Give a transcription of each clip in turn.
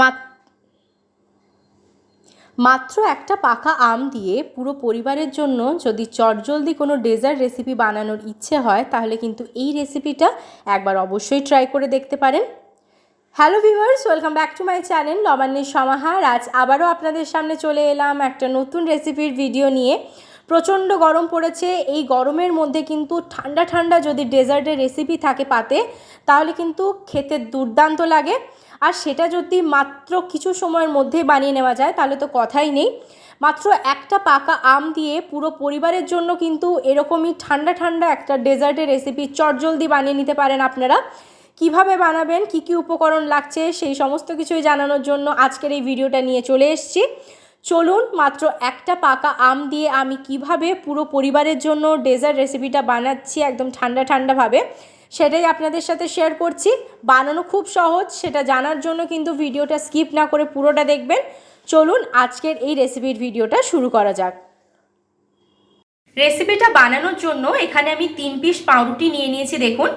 মাত মাত্র একটা পাকা আম দিয়ে পুরো পরিবারের জন্য যদি চটজলদি কোনো ডেজার্ট রেসিপি বানানোর ইচ্ছে হয়, তাহলে কিন্তু এই রেসিপিটা একবার অবশ্যই ট্রাই করে দেখতে পারেন। Hello viewers welcome back to my channel নবান্নের সমাহার আজ আবারও আপনাদের সামনে চলে এলাম একটা নতুন রেসিপির ভিডিও নিয়ে। প্রচণ্ড গরম পড়েছে, এই গরমের মধ্যে কিন্তু ঠান্ডা ঠান্ডা যদি ডেজার্টের রেসিপি থাকে পাতে, তাহলে কিন্তু খেতে দুর্দান্ত লাগে। আর সেটা যদি মাত্র কিছু সময়ের মধ্যে বানিয়ে নেওয়া যায়, তাহলে তো কথাই নেই। মাত্র একটা পাকা আম দিয়ে পুরো পরিবারের জন্য কিন্তু এরকমই ঠান্ডা ঠান্ডা একটা ডেজার্টের রেসিপি চটজলদি বানিয়ে নিতে পারেন আপনারা। কীভাবে বানাবেন, কি কি উপকরণ লাগছে, সেই সমস্ত কিছুই জানানোর জন্য আজকের এই ভিডিওটা নিয়ে চলে এসেছি। চলুন, মাত্র একটা পাকা আম দিয়ে আমি কীভাবে পুরো পরিবারের জন্য ডেজার্ট রেসিপিটা বানাচ্ছি একদম ঠান্ডা ঠান্ডাভাবে। সেটাই আপনাদের সাথে শেয়ার করছি। বানানো খুব সহজ, সেটা জানার জন্য কিন্তু ভিডিওটা স্কিপ না করে পুরোটা দেখবেন। চলুন আজকের এই রেসিপির ভিডিওটা শুরু করা যাক। রেসিপিটা বানানোর জন্য এখানে আমি তিন পিস পাউরুটি নিয়ে নিয়েছি, দেখুন।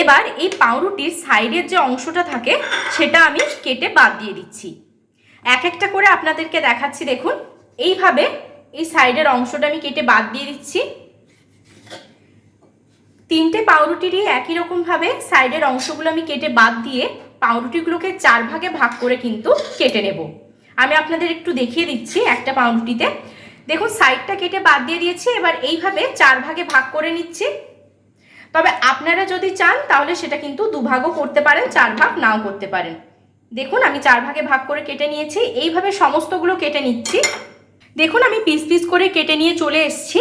এবার এই পাউরুটির সাইডের যে অংশটা থাকে, সেটা আমি কেটে বাদ দিয়ে দিচ্ছি। এক একটা করে আপনাদেরকে দেখাচ্ছি, দেখুন। এইভাবে এই সাইডের অংশটা আমি কেটে বাদ দিয়ে দিচ্ছি। তিনটে পাউরুটিরই একই রকমভাবে সাইডের অংশগুলো আমি কেটে বাদ দিয়ে পাউরুটিগুলোকে চার ভাগে ভাগ করে কিন্তু কেটে নেব। আমি আপনাদের একটু দেখিয়ে দিচ্ছি একটা পাউরুটিতে। দেখুন, সাইডটা কেটে বাদ দিয়ে দিয়েছি, এবার এইভাবে চার ভাগে ভাগ করে নিচ্ছি। তবে আপনারা যদি চান, তাহলে সেটা কিন্তু দুভাগও করতে পারেন, চার ভাগ নাও করতে পারেন। দেখুন, আমি চার ভাগে ভাগ করে কেটে নিয়েছি, এইভাবে সমস্তগুলো কেটে নিচ্ছি। দেখুন, আমি পিস পিস করে কেটে নিয়ে চলে এসেছি।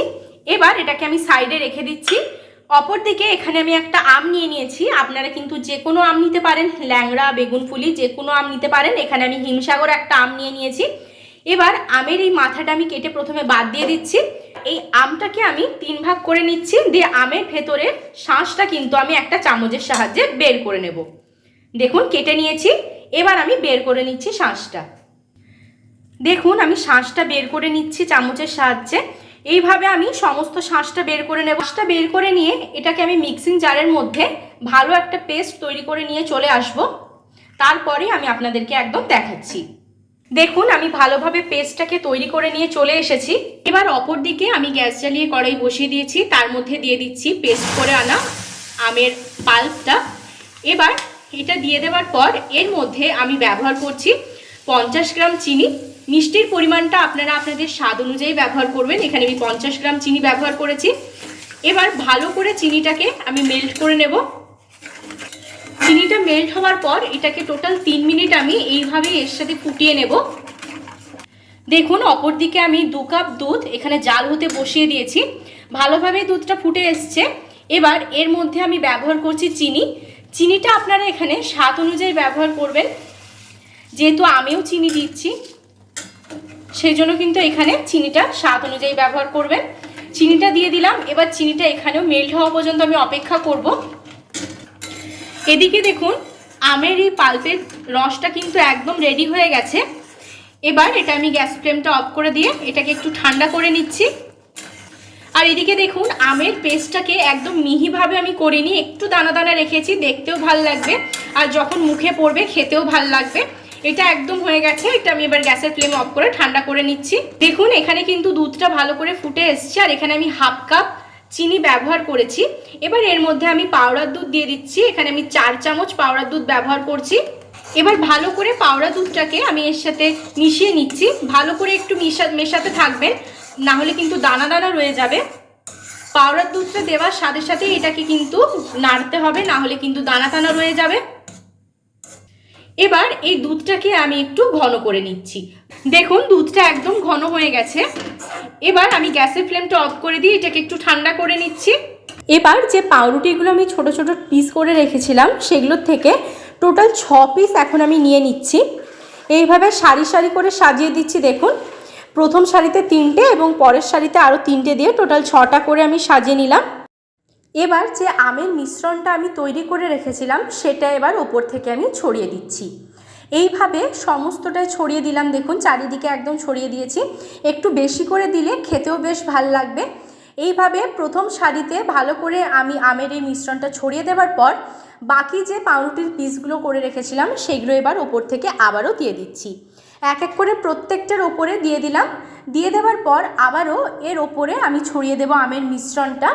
এবার এটাকে আমি সাইডে রেখে দিচ্ছি। অপরদিকে এখানে আমি একটা আম নিয়ে নিয়েছি। আপনারা কিন্তু যে কোনো আম নিতে পারেন, ল্যাংড়া, বেগুন ফুলি যে কোনো আম নিতে পারেন। এখানে আমি হিমসাগর একটা আম নিয়ে নিয়েছি। এবার আমের এই মাথাটা আমি কেটে প্রথমে বাদ দিয়ে দিচ্ছি। এই আমটাকে আমি তিন ভাগ করে নিচ্ছি, দিয়ে আমের ভেতরের শাঁসটা কিন্তু আমি একটা চামচের সাহায্যে বের করে নেব। দেখুন, কেটে নিয়েছি। এবার আমি বের করে নিচ্ছি শাঁসটা। দেখুন, আমি শাঁসটা বের করে নিচ্ছি চামচের সাহায্যে। এইভাবে আমি সমস্ত শাঁসটা বের করে নেব। শাঁসটা বের করে নিয়ে এটাকে আমি মিক্সিং জারের মধ্যে ভালো একটা পেস্ট তৈরি করে নিয়ে চলে আসব। তারপরে আমি আপনাদেরকে একদম দেখাচ্ছি। দেখুন, আমি ভালোভাবে পেস্টটাকে তৈরি করে নিয়ে চলে এসেছি। এবার অপর দিকে আমি গ্যাস জ্বালিয়ে কড়াই বসিয়ে দিয়েছি। তার মধ্যে দিয়ে দিচ্ছি পেস্ট করে আনা আমের পাল্পটা এবার এটা দিয়ে দেওয়ার পর এর মধ্যে আমি ব্যবহার করছি পঞ্চাশ গ্রাম চিনি। মিষ্টির পরিমাণটা আপনারা আপনাদের স্বাদ অনুযায়ী ব্যবহার করবেন। এখানে আমি পঞ্চাশ গ্রাম চিনি ব্যবহার করেছি। এবার ভালো করে চিনিটাকে আমি মেল্ট করে নেব। চিনিটা মেল্ট হওয়ার পর এটাকে টোটাল তিন মিনিট আমি এইভাবে এর সাথে ফুটিয়ে নেব। দেখুন অপর দিকে আমি দু কাপ দুধ এখানে জাল হতে বসিয়ে দিয়েছি। ভালোভাবে দুধটা ফুটে এসছে। এবার এর মধ্যে আমি ব্যবহার করছি চিনি। চিনিটা আপনারা এখানে স্বাদ অনুযায়ী ব্যবহার করবেন। যেহেতু আমিও চিনি দিচ্ছি সেই জন্য কিন্তু এখানে চিনিটা স্বাদ অনুযায়ী ব্যবহার করবেন। চিনিটা দিয়ে দিলাম, এবার চিনিটা এখানেও মেল্ট হওয়া পর্যন্ত আমি অপেক্ষা করব। এদিকে দেখুন, আমের এই পাল্পের রসটা কিন্তু একদম রেডি হয়ে গেছে। এবার এটা আমি গ্যাস ফ্লেমটা অফ করে দিয়ে এটাকে একটু ঠান্ডা করে নিচ্ছি। আর এদিকে দেখুন, আমের পেস্টটাকে একদম মিহিভাবে আমি করিনি, একটু দানা দানা রেখেছি, দেখতেও ভালো লাগবে। আর যখন মুখে পড়বে, খেতেও ভালো লাগবে। এটা একদম হয়ে গেছে। এটা আমি এবার গ্যাসের ফ্লেম অফ করে ঠান্ডা করে নিচ্ছি। দেখুন, এখানে কিন্তু দুধটা ভালো করে ফুটে এসছে, আর এখানে আমি হাফ কাপ চিনি ব্যবহার করেছি। এবার এর মধ্যে আমি পাউডার দুধ দিয়ে দিচ্ছি। এখানে আমি চার চামচ পাউডার দুধ ব্যবহার করছি। এবার ভালো করে পাউডার দুধটাকে আমি এর সাথে মিশিয়ে নিচ্ছি। ভালো করে একটু মিশা, মেশাতে থাকবেন, না হলে কিন্তু দানা দানা রয়ে যাবে। পাউডার দুধটা দেওয়ার সাথে সাথে এটাকে কিন্তু নাড়তে হবে, না হলে কিন্তু দানা টানা রয়ে যাবে। এবার এই দুধটাকে আমি একটু ঘন করে নিচ্ছি। দেখুন, দুধটা একদম ঘন হয়ে গেছে। এবার আমি গ্যাসের ফ্লেমটা অফ করে দিয়ে এটাকে একটু ঠান্ডা করে নিচ্ছি। এবার যে পাউরুটিগুলো আমি ছোট ছোট পিস করে রেখেছিলাম, সেগুলোর থেকে টোটাল ছ পিস এখন আমি নিয়ে নিচ্ছি। এইভাবে সারি সারি করে সাজিয়ে দিচ্ছি, দেখুন। প্রথম শাড়িতে তিনটে এবং পরের শাড়িতে আরও তিনটে দিয়ে টোটাল ছটা করে আমি সাজিয়ে নিলাম। এবার যে আমের মিশ্রণটা আমি তৈরি করে রেখেছিলাম, সেটা এবার ওপর থেকে আমি ছড়িয়ে দিচ্ছি। এইভাবে সমস্তটাই ছড়িয়ে দিলাম, দেখুন চারিদিকে একদম ছড়িয়ে দিয়েছি। একটু বেশি করে দিলে খেতেও বেশ ভালো লাগবে। এইভাবে প্রথম সারিতে ভালো করে আমি আমের এই মিশ্রণটা ছড়িয়ে দেওয়ার পর, বাকি যে পাউরুটির পিসগুলো করে রেখেছিলাম, সেগুলো এবার ওপর থেকে আবারও দিয়ে দিচ্ছি। এক এক করে প্রত্যেকটার ওপরে দিয়ে দিলাম। দিয়ে দেওয়ার পর আবারও এর ওপরে আমি ছড়িয়ে দেবো আমের মিশ্রণটা।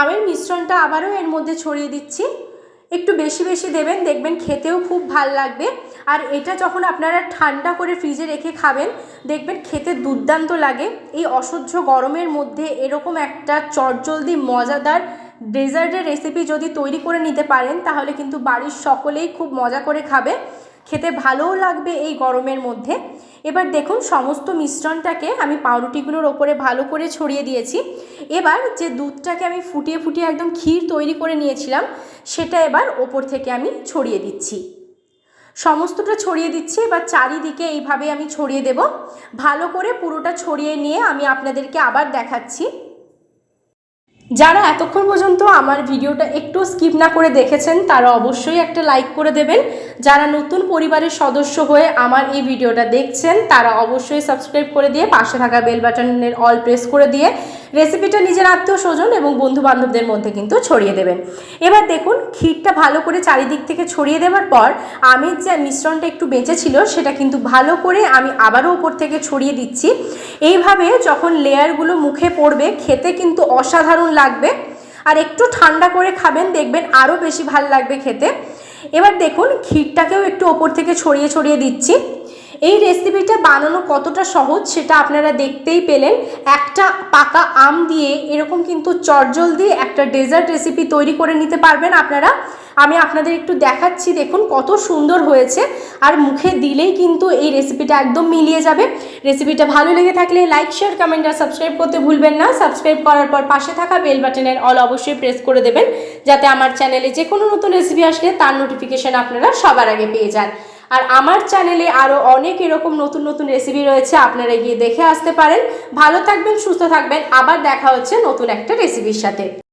আমের মিশ্রণটা আবারও এর মধ্যে ছড়িয়ে দিচ্ছি। একটু বেশি বেশি দেবেন, দেখবেন খেতেও খুব ভালো লাগবে। আর এটা যখন আপনারা ঠান্ডা করে ফ্রিজে রেখে খাবেন, দেখবেন খেতে দুর্দান্ত লাগে। এই অসহ্য গরমের মধ্যে এরকম একটা চটজলদি, মজাদার ডেজার্টের রেসিপি যদি তৈরি করে নিতে পারেন, তাহলে কিন্তু বাড়ির সকলেই খুব মজা করে খাবে। খেতে ভালোও লাগবে এই গরমের মধ্যে। এবার দেখুন সমস্ত মিশ্রণটাকে আমি পাউরুটিগুলোর ওপরে ভালো করে ছড়িয়ে দিয়েছি। এবার যে দুধটাকে আমি ফুটিয়ে ফুটিয়ে একদম ক্ষীর তৈরি করে নিয়েছিলাম, সেটা এবার ওপর থেকে আমি ছড়িয়ে দিচ্ছি। সমস্তটা ছড়িয়ে দিচ্ছি, এবার চারিদিকে এইভাবে আমি ছড়িয়ে দেব। ভালো করে পুরোটা ছড়িয়ে নিয়ে আমি আপনাদেরকে আবার দেখাচ্ছি। যারা এতক্ষণ পর্যন্ত আমার ভিডিওটা একটু স্কিপ না করে দেখেছেন, তারা অবশ্যই একটা লাইক করে দেবেন। যারা নতুন পরিবারের সদস্য হয়ে আমার এই ভিডিওটা দেখছেন, তারা অবশ্যই সাবস্ক্রাইব করে দিয়ে পাশে থাকা বেল বাটনের অল প্রেস করে দিয়ে রেসিপিটা নিজের আত্মীয় স্বজন এবং বন্ধু বান্ধবদের মধ্যে কিন্তু ছড়িয়ে দেবেন। এবার দেখুন, ক্ষীরটা ভালো করে চারিদিক থেকে ছড়িয়ে দেওয়ার পর আমের যে মিশ্রণটা একটু বেঁচে ছিল, সেটা কিন্তু ভালো করে আমি আবারও উপর থেকে ছড়িয়ে দিচ্ছি। এইভাবে যখন লেয়ারগুলো মুখে পড়বে, খেতে কিন্তু অসাধারণ লাগবে। আর একটু ঠান্ডা করে খাবেন, দেখবেন আরও বেশি ভালো লাগবে খেতে। এবার দেখুন, ক্ষীরটাকেও একটু ওপর থেকে ছড়িয়ে ছড়িয়ে দিচ্ছি। এই রেসিপিটা বানানো কতটা সহজ সেটা আপনারা দেখতেই পেলেন। একটা পাকা আম দিয়ে এরকম কিন্তু চটজল দিয়ে একটা ডেজার্ট রেসিপি তৈরি করে নিতে পারবেন আপনারা। আমি আপনাদের একটু দেখাচ্ছি, দেখুন কত সুন্দর হয়েছে। আর মুখে দিলেই কিন্তু এই রেসিপিটা একদম মিলিয়ে যাবে। রেসিপিটা ভালো লেগে থাকলে লাইক শেয়ার কমেন্ট আর সাবস্ক্রাইব করতে ভুলবেন না। সাবস্ক্রাইব করার পর পাশে থাকা বেল বাটনের অল অবশ্যই প্রেস করে দেবেন। যাতে আমার চ্যানেলে যে কোনো নতুন রেসিপি আসলে তার নোটিফিকেশান আপনারা সবার আগে পেয়ে যান। আর আমার চ্যানেলে আরও অনেক এরকম নতুন নতুন রেসিপি রয়েছে, আপনারা গিয়ে দেখে আসতে পারেন। ভালো থাকবেন, সুস্থ থাকবেন, আবার দেখা হচ্ছে নতুন একটা রেসিপির সাথে।